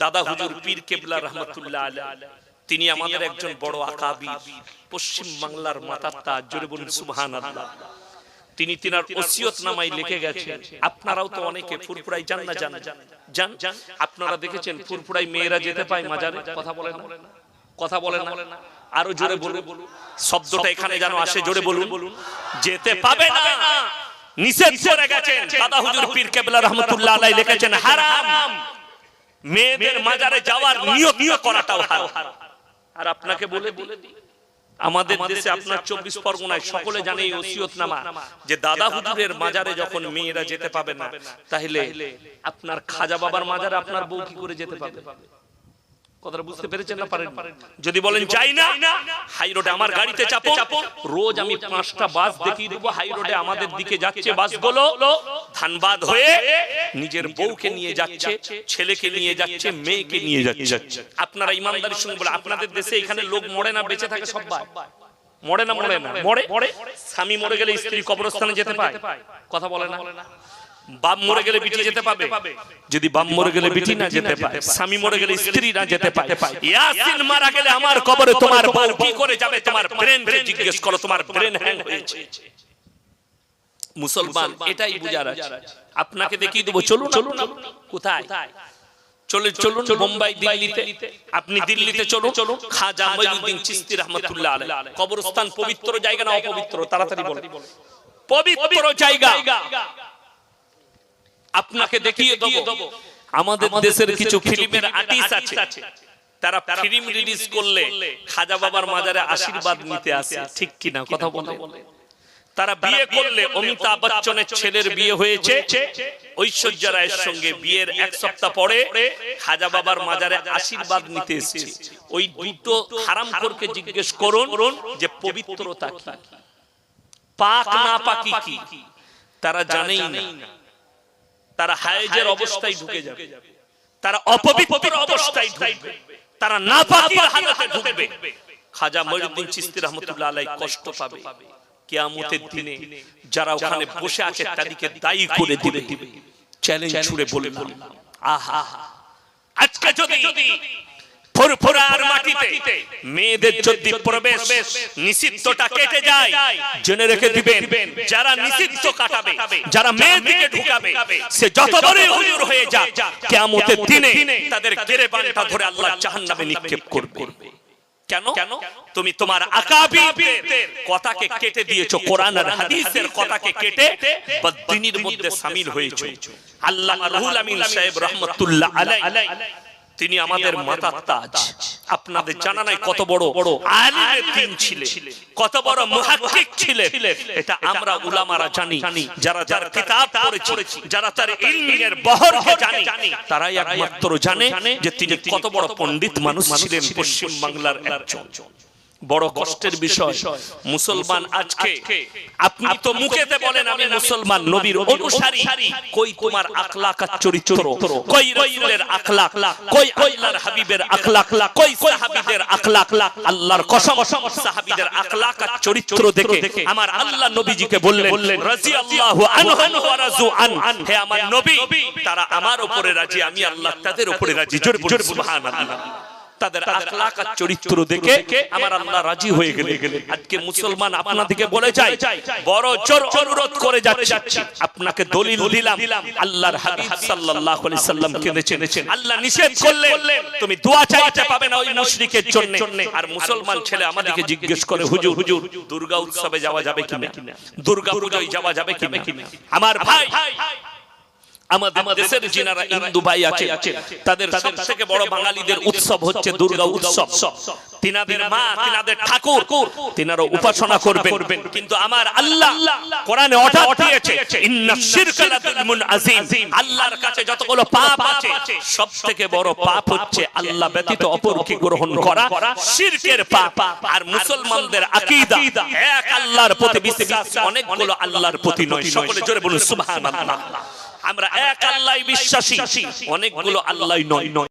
দাদা হুজুর পীর কেবলা রহমতুল্লাহ আলাইহি। তিনি আমাদের একজন বড় আকাবি। পশ্চিম বাংলার মাতাত্তা জোরে বলুন সুবহানাল্লাহ। তিনি তিনার ওসিয়ত নামাই লিখে গেছেন। আপনারাও তো অনেকে ফুরফুরাই যান না যান যান। আপনারা দেখেছেন ফুরফুরাই মেয়েরা যেতে পায় মাজারে? কথা বলে না। কথা বলে না। আরও জোরে বলুন। শব্দটা এখানে যেন আসে জোরে বলুন। যেতে পাবে না। নিষেধ করে গেছেন। দাদা হুজুর পীর কেবলা রহমতুল্লাহ আলাইহি লিখেছেন হারাম মেয়েদের মাজারে যাওয়ার নিয়ত করাটাও হারাম। আর আপনাকে বলে বলে দিই আমাদের দেশে আপনার চব্বিশ পরগনায় সকলে জানে এই ওসিয়ত নামা যে দাদা হুজুরের মাজারে যখন মেয়েরা যেতে পাবে না তাহলে আপনার খাজা বাবার মাজারে আপনার বউ কি করে যেতে পাবে? কথাটা বুঝতে পেরেছেন না পারেন যদি বলেন যাই না হাই রোডে আমার গাড়িতে চাপো রোজ আমি পাঁচটা বাস দেখিয়ে দেবো হাই রোডে আমাদের দিকে যাচ্ছে বাসগুলো ধানবাদ হয়ে নিজের বউকে নিয়ে যাচ্ছে ছেলেকে নিয়ে যাচ্ছে মেয়েকে নিয়ে যাচ্ছে। আপনারা ইমানদারির সঙ্গে বলে আপনাদের দেশে এখানে লোক মরে না বেঁচে থাকে সবাই। মরে না মরে না মরে। মরে। স্বামী মরে গেলে স্ত্রী কবরস্থানে যেতে পায়। কথা বলে না। বাপ মরে গেলে বিটি যেতে পাবে। যদি বাপ মরে গেলে বিটি না যেতে পায় স্বামী মরে গেলে স্ত্রী না যেতে পায়। ইয়াসিন মারা গেলে আমার কবরে তোমার বউ কি করে যাবে? তোমার ব্রেন জিজ্ঞেস করো তোমার ব্রেন হ্যাং হয়েছে। মুসলমান এটাই বুঝার আছে। আপনাকে দেখিয়ে দেবো চলুন চলুন কোথায়? চলে চলুন বোম্বাই দিল্লিতে। আপনি দিল্লিতে চলুন। চলুন। খাজা মঈনুদ্দিন চিশতি রহমাতুল্লাহ আলাইহি। কবরস্থান পবিত্র জায়গা না অপবিত্র। তাড়াতাড়ি বলেন। পবিত্র জায়গা। আপনাকে দেখিয়ে দেবো। আমাদের দেশের কিছু ফিল্মের আর্টিস্ট আছে। তারা ফিল্ম রিলিজ করলে খাজা বাবার মাজারে আশীর্বাদ নিতে আসে। ঠিক কিনা কথা বলে? তারা বিয়ে করলে অমিতাভ বচ্চনের ছেলের বিয়ে হয়েছে। ঐশ্বর্য রায়ের সঙ্গে বিয়ের এক সপ্তাহ পরে খাজা বাবার মাজারে আশীর্বাদ নিতে এসেছে। ওই দুটো হারাম করকে জিজ্ঞেস করুন যে পবিত্রতা কি? পাক না পাকি কি? তারা জানেই না। তারা হায়েজের অবস্থায় ঢুকে যাবে। তারা অপবিত্র অবস্থায় ঢুকবে। তারা না পাকির হালতে ঢুকবে। খাজা মঈনুদ্দিন চিশতি রাহমাতুল্লাহ আলাইহি কষ্ট পাবে। কিয়ামতের দিনে যারা ওখানে বসে আছে তাদেরকে দায়ী করে দিবে। চ্যালেঞ্জ ছুড়ে বলে বললাম। আহা। আজকে যদি ফুরফুরার মাটিতে মেয়েদের যদি প্রবেশ নিষিদ্ধটা কেটে যায় জেনে রেখে দিবেন যারা নিষিদ্ধ কাটাবে যারা মেয়েদিকে ঢুকাবে সে যত বড় হুজুর হয়ে যাক কিয়ামতের দিনে তাদের গেরে বানটা ধরে আল্লাহ জাহান্নামে নিক্ষেপ করবে। কেন? কেন? তুমি তোমার আকাবিদের কথাকে কেটে দিয়েছ কোরআন আর হাদিসের কথাকে কেটে বদ্দিনীর মধ্যে শামিল হয়েছো। আল্লাহ রুহুল আমিন সাহেব রহমাতুল্লাহ আলাইহি। তিনি আমাদের মাতা তাজ। আপনাদের জানা নাই কত বড় বড় আলিমে ছিলেন। কত বড় মুহাক্কিক ছিলেন। এটা আমরা উলামারা জানি। যারা যার কিতাব পড়েছি যারা তার ইলমের বহরকে জানি তারাই একমাত্র জানে যে তিনি কত বড় পণ্ডিত মানুষ ছিলেন পশ্চিম বাংলার একজন। বড় কষ্টের বিষয়। মুসলমান আজকে আপনি তো মুখেতে বলেন আমি মুসলমান নবীর অনুসারী। কই তোমার আখলাক আর চরিত্র? কই রাসূলের আখলাক? কই আল্লাহর হাবিবের আখলাক? কই সাহাবীদের আখলাক? আল্লাহর কসম। সাহাবীদের আখলাক? আর চরিত্র দেখে আমার আল্লাহ নবীজিকে বললেন রাদিয়াল্লাহু আনহু ওয়া রাজু আন। হে আমার নবী তারা আমার উপরে রাজি আমি আল্লাহ তাদের উপরে রাজি। জোরে সুবহানাল্লাহ। তাদের আখলাক আর চরিত্র দেখে আমার আল্লাহ রাজি হয়ে গেলে আজকে মুসলমান আপনাদেরকে বলে যায় বড় জোর অনুরোধ করে যাচ্ছে। আপনাকে দলিল দিলাম। আল্লাহর হাবিব সাল্লাল্লাহু আলাইহি সাল্লাম কেঁদেছেন। আল্লাহ নিষেধ করলেন তুমি দোয়া চাইতে পাবে না ওই মুশরিকের জন্য। আর মুসলমান ছেলে আমাদেরকে জিজ্ঞেস করে হুজুর হুজুর দুর্গা উৎসবে যাওয়া যাবে কিনা? দুর্গা পূজায় যাওয়া যাবে কিনা? আমার ভাই আমাদের দেশের যিনারা হিন্দু ভাই আছে তাদের সব থেকে বড় বাঙালিদের উৎসব হচ্ছে দুর্গা উৎসব। তিনাদের মা তিনাদের ঠাকুর। তিনারা উপাসনা করবেন। কিন্তু আমার আল্লাহ কোরআনে অর্ডার দিয়েছে ইন্না শিরকা লাযুলমুন আযীম আল্লাহর কাছে যতগুলো পাপ আছে সব বড় পাপ হচ্ছে আল্লাহ ব্যতীত অপরকে গ্রহণ করা শিরকের পাপ। আর মুসলমানদের আকীদা। এক আল্লাহর প্রতি বিশ্বাস অনেকগুলো আল্লাহর প্রতি নয়। সকলে জোরে বলুন সুবহানাল্লাহ। আমরা এক আল্লাহ বিশ্বাসী। অনেকগুলো আল্লাহ নয়। নয়।